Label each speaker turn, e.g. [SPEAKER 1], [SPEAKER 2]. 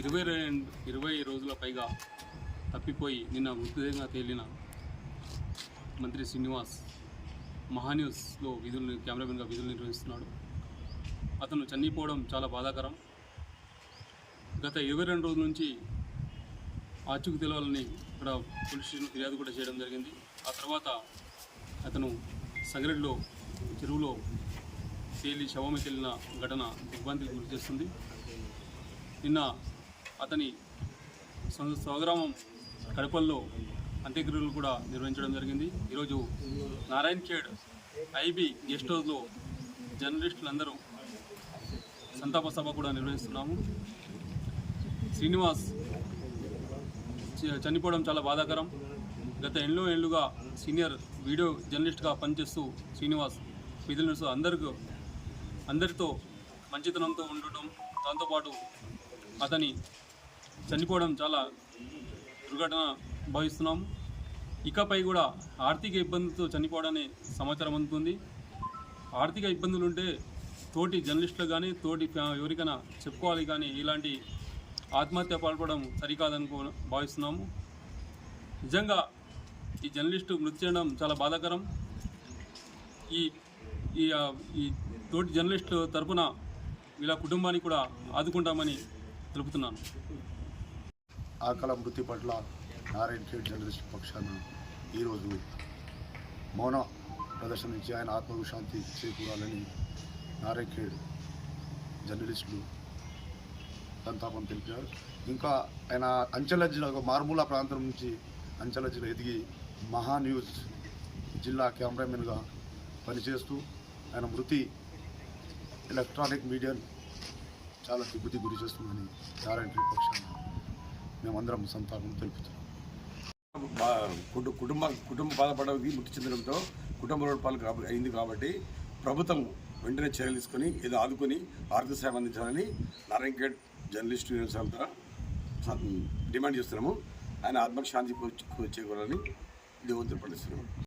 [SPEAKER 1] ఇరవై రెండు ఇరవై రోజుల పైగా తప్పిపోయి నిన్న మృతదేహంగా తేలిన మంత్రి శ్రీనివాస్ మహాన్యూస్లో విధులు కెమెరామెన్గా విధులు నిర్వహిస్తున్నాడు. అతను చనిపోవడం చాలా బాధాకరం. గత ఇరవై రెండు రోజుల నుంచి ఆచూకు తెలవాలని ఇక్కడ పోలీస్ స్టేషన్ ఫిర్యాదు కూడా చేయడం జరిగింది. ఆ తర్వాత అతను సంగరెడ్లో చెరువులో తేలి శవమి తేలిన ఘటన దిగ్భ్రాంతికి గురి చేస్తుంది. నిన్న అతని స్వగ్రామం కడపల్లో అంత్యక్రియలు కూడా నిర్వహించడం జరిగింది. ఈరోజు నారాయణ్ ఖేడ్ ఐబీ గెస్ట్ హౌస్లో జర్నలిస్టులందరూ సంతాప సభ కూడా నిర్వహిస్తున్నాము. శ్రీనివాస్ చ- చనిపోవడం చాలా బాధాకరం. గత ఎన్నో ఏళ్ళుగా సీనియర్ వీడియో జర్నలిస్ట్గా పనిచేస్తూ శ్రీనివాస్ విధులు అందరికీ అందరితో మంచితనంతో ఉండటం దాంతోపాటు అతని చనిపోవడం చాలా దుర్ఘటన భావిస్తున్నాము. ఇకపై కూడా ఆర్థిక ఇబ్బందులతో చనిపోవడనే సమాచారం అందుతుంది. ఆర్థిక ఇబ్బందులు ఉంటే తోటి జర్నలిస్టులు కానీ తోటి ఎవరికైనా చెప్పుకోవాలి కానీ ఇలాంటి ఆత్మహత్య పాల్పడడం సరికాదనుకో భావిస్తున్నాము. నిజంగా ఈ జర్నలిస్టు మృతి చేయడం చాలా బాధాకరం. ఈ ఈ ఈ తోటి జర్నలిస్టు తరపున వీళ్ళ కుటుంబానికి కూడా ఆదుకుంటామని తెలుపుతున్నాను.
[SPEAKER 2] ఆకల మృతి పట్ల నారాయణ ఖేడ్ జర్నలిస్ట్ పక్షాన ఈరోజు మౌన ప్రదర్శన నుంచి ఆయన ఆత్మకు శాంతి చేకూరాలని నారాయణ ఖేడ్ జర్నలిస్టులు సంతాపం తెలిపారు. ఇంకా ఆయన అంచెల జిల్లా ఒక మారుమూల ప్రాంతం నుంచి అంచెల జిల్లా ఎదిగి మహా న్యూస్ జిల్లా కెమెరామెన్గా పనిచేస్తూ ఆయన మృతి ఎలక్ట్రానిక్ మీడియా చాలా దిగ్గుతి గురి చేస్తుందని నారాయణ పక్షాన మేమందరం సంతాపం తెలుపుతున్నాం.
[SPEAKER 3] బా- కుటు- కుటుంబ కుటుంబ బాధపడేది మృతి చెందడంతో కుటుంబ లోపాలు అయింది కాబట్టి ప్రభుత్వం వెంటనే చర్యలు తీసుకొని ఏదో ఆదుకొని ఆర్థిక సాయం అందించాలని నారాయణగఢ్ జర్నలిస్ట్ యూనివర్సల్ ద్వారా డిమాండ్ చేస్తున్నాము. ఆయన ఆత్మకు శాంతి చేకూరాలని దేవుని పండిస్తున్నాము